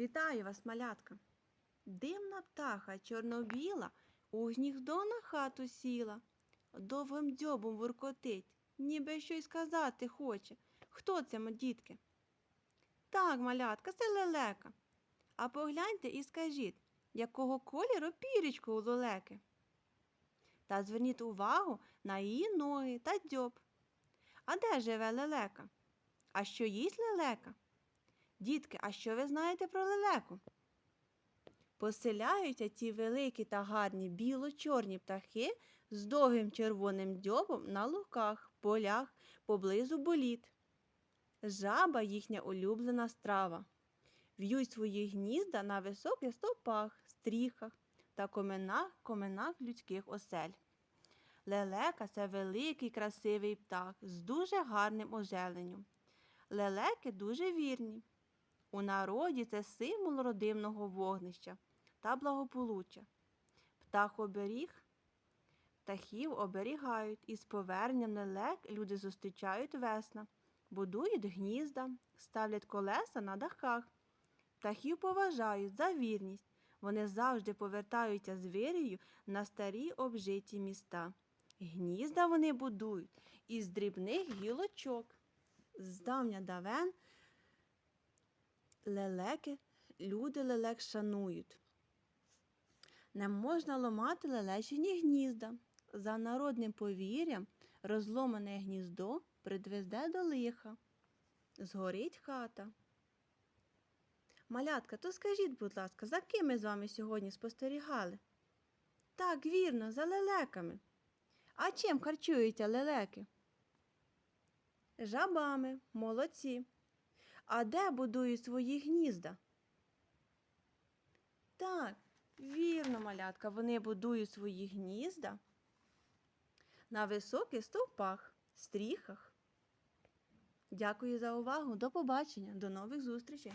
Вітаю вас, малятка. Димна птаха чорнобіла у гніздо на хату сіла, довгим дзьобом воркотить, ніби щось сказати хоче. Хто це, дітки? Так, малятка, це лелека. А погляньте і скажіть, якого кольору пірічко у лелеки? Та зверніть увагу на її ноги та дзьоб. А де живе лелека? А що їсть лелека? Дітки, а що ви знаєте про лелеку? Поселяються ці великі та гарні біло-чорні птахи з довгим червоним дзьобом на луках, полях, поблизу боліт. Жаба їхня улюблена страва. В'ють свої гнізда на високих стовпах, стріхах та коменах, коменах людських осель. Лелека це великий красивий птах з дуже гарним ожеленням. Лелеки дуже вірні. У народі це символ родинного вогнища та благополуччя. Птах оберіг, птахів оберігають, і з поверненням лелек люди зустрічають весна, будують гнізда, ставлять колеса на дахах. Птахів поважають за вірність. Вони завжди повертаються з вирію на старі обжиті міста. Гнізда вони будують із дрібних гілочок. Здавня давен лелеки, люди лелек шанують. Не можна ломати лелечині гнізда. За народним повір'ям розломане гніздо придвезде до лиха. Згорить хата. Малятка, то скажіть, будь ласка, за ким ми з вами сьогодні спостерігали? Так, вірно, за лелеками. А чим харчуються лелеки? Жабами, молодці. А де будують свої гнізда? Так, вірно, малятка, вони будують свої гнізда на високих стовпах, стріхах. Дякую за увагу. До побачення, до нових зустрічей.